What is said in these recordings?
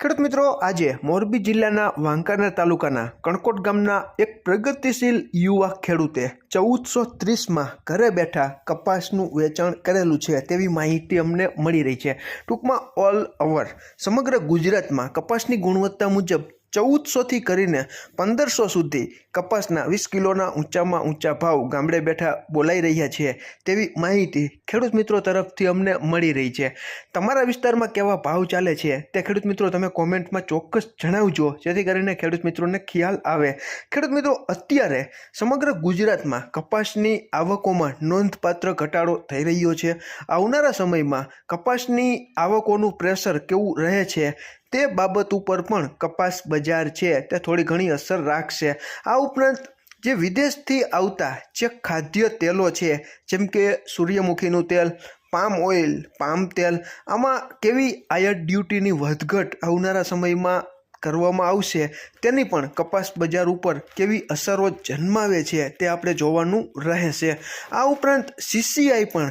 ખેડૂત મિત્રો, આજે મોરબી જિલ્લાના વાંકાનેર તાલુકાના કણકોટ ગામના એક પ્રગતિશીલ યુવા ખેડૂતે ચૌદસો ત્રીસમાં ઘરે બેઠા કપાસનું વેચાણ કરેલું છે તેવી માહિતી અમને મળી રહી છે. ટૂંકમાં ઓલ ઓવર સમગ્ર ગુજરાતમાં કપાસની ગુણવત્તા મુજબ ચૌદસોથી કરીને પંદરસો સુધી કપાસના વીસ કિલોના ઊંચામાં ઊંચા ભાવ ગામડે બેઠા બોલાઈ રહ્યા છે. તેવી માહિતી ખેડૂત મિત્રો તરફથી અમને મળી રહી છે. તમારા વિસ્તારમાં કેવા ભાવ ચાલે છે તે ખેડૂત મિત્રો તમે કોમેન્ટમાં ચોક્કસ જણાવજો, જેથી કરીને ખેડૂત મિત્રોને ખ્યાલ આવે. ખેડૂત મિત્રો, અત્યારે સમગ્ર ગુજરાતમાં કપાસની આવકોમાં નોંધપાત્ર ઘટાડો થઈ રહ્યો છે. આવનારા સમયમાં કપાસની આવકોનું પ્રેશર કેવું રહે છે તે બાબત ઉપર પણ કપાસ બજાર છે તે થોડી ઘણી અસર રાખશે. આ ઉપરાંત જે વિદેશથી આવતા જે ખાદ્ય તેલો છે, જેમ કે સૂર્યમુખીનું તેલ, પામ ઓઇલ, પામ તેલ, આમાં કેવી આયર ડ્યુટીની વધઘટ આવનારા સમયમાં કરવામાં આવશે તેની પણ કપાસ બજાર ઉપર કેવી અસરો જન્માવે છે તે આપણે જોવાનું રહેશે. આ ઉપરાંત સીસીઆઈ પણ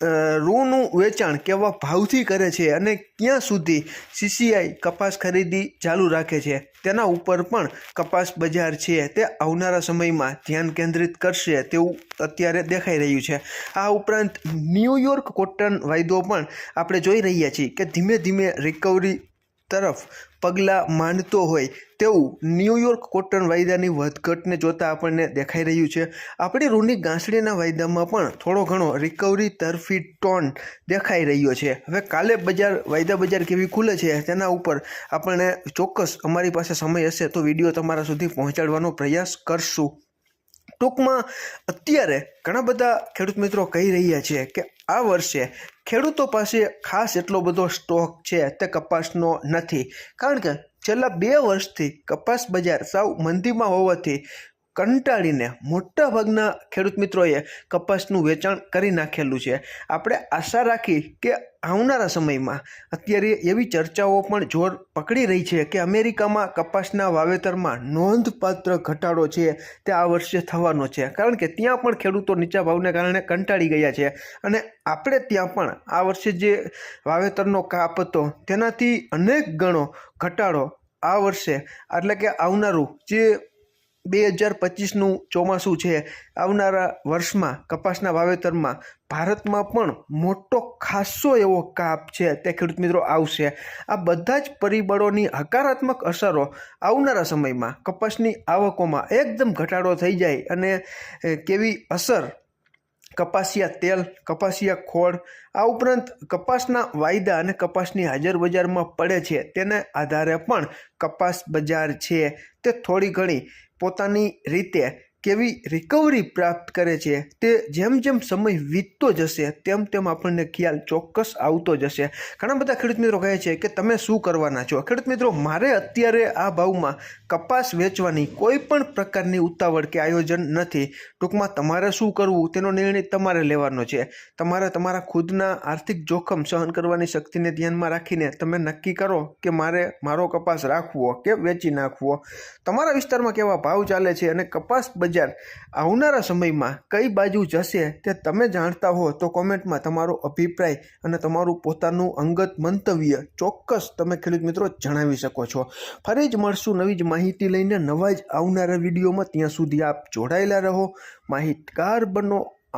રૂનું વેચાણ કેવા ભાવથી કરે છે અને ક્યાં સુધી સીસીઆઈ કપાસ ખરીદી ચાલુ રાખે છે? તેના ઉપર પણ કપાસ બજાર છે. તે આવનારા સમયમાં ધ્યાન કેન્દ્રિત કરશે તેવું અત્યારે દેખાઈ રહ્યું છે. આ ઉપરાંત ન્યૂયોર્ક કોટન વાયદો પણ આપણે જોઈ રહ્યા છીએ કે ધીમે ધીમે રિકવરી તરફ પગલાં માંડતો હોય તેવું ન્યૂયોર્ક કોટન વાયદાની વધઘટને જોતાં આપણને દેખાઈ રહ્યું છે. આપણી રૂની ગાંસડીના વાયદામાં પણ થોડો ઘણો રિકવરી તરફી ટોન દેખાઈ રહ્યો છે. હવે કાલે બજાર, વાયદા બજાર કેવી ખુલે છે તેના ઉપર આપણને ચોક્કસ અમારી પાસે સમય હશે તો વીડિયો તમારા સુધી પહોંચાડવાનો પ્રયાસ કરશું. ટૂંકમાં અત્યારે ઘણા બધા ખેડૂત મિત્રો કહી રહ્યા છે કે આ વર્ષે ખેડૂતો પાસે ખાસ એટલો બધો સ્ટોક છે તે કપાસનો નથી. કારણ કે છેલ્લા બે વર્ષથી કપાસ બજાર સાવ મંદીમાં હોવાથી કંટાળીને મોટા ભાગના ખેડૂત મિત્રોએ કપાસનું વેચાણ કરી નાખેલું છે. આપણે આશા રાખી કે આવનારા સમયમાં અત્યારે એવી ચર્ચાઓ પણ જોર પકડી રહી છે કે અમેરિકામાં કપાસના વાવેતરમાં નોંધપાત્ર ઘટાડો છે તે આ વર્ષે થવાનો છે. કારણ કે ત્યાં પણ ખેડૂતો નીચા ભાવને કારણે કંટાળી ગયા છે અને આપણે ત્યાં પણ આ વર્ષે જે વાવેતરનો કાપ હતો તેનાથી અનેક ગણો ઘટાડો આ વર્ષે, એટલે કે આવનારું જે બે હજાર પચીસનું ચોમાસું છે. આવનારા વર્ષમાં, કપાસના વાવેતરમાં ભારતમાં પણ મોટો ખાસો એવો કાપ છે તે ખેડૂત મિત્રો આવશે. આ બધા જ પરિબળોની હકારાત્મક અસરો આવનારા સમયમાં કપાસની આવકોમાં એકદમ ઘટાડો થઈ જાય અને કેવી અસર કપાસિયા તેલ, કપાસિયા ખોળ, આ ઉપરાંત કપાસના વાયદા અને કપાસની હાજર બજારમાં પડે છે. તેને આધારે પણ કપાસ બજાર છે. તે થોડી ઘણી પોતાની રીતે કેવી રિકવરી પ્રાપ્ત કરે છે તે જેમ જેમ સમય વીતતો જશે, તેમ તેમ આપણને ખ્યાલ ચોક્કસ આવતો જશે. ઘણા બધા ખેડૂત મિત્રો કહે છે કે તમે શું કરવાના છો? ખેડૂત મિત્રો, મારે અત્યારે આ ભાવમાં કપાસ વેચવાની કોઈ પણ પ્રકારની ઉતાવળ કે આયોજન નથી. ટૂંકમાં તમારે શું કરવું? તેનો નિર્ણય તમારે લેવાનો છે. તમારે તમારા ખુદના આર્થિક જોખમ સહન કરવાની શક્તિને ધ્યાનમાં રાખીને તમે નક્કી કરો કે મારે મારો કપાસ રાખવો કે વેચી નાખવો. તમારા વિસ્તારમાં કેવા ભાવ ચાલે છે અને કપાસ બજાર આવનારા સમયમાં કઈ બાજુ જશે તે તમે જાણતા હો તો કોમેન્ટમાં તમારો અભિપ્રાય અને તમારું પોતાનું અંગત મંતવ્ય ચોક્કસ તમે ખેડૂત મિત્રો જણાવી શકો છો. ફરી જ મળશું નવી જ માહિતી લઈને નવા જ આવનારા વિડીયોમાં. ત્યાં સુધી આપ જોડાયેલા રહો. માહિતગાર બનો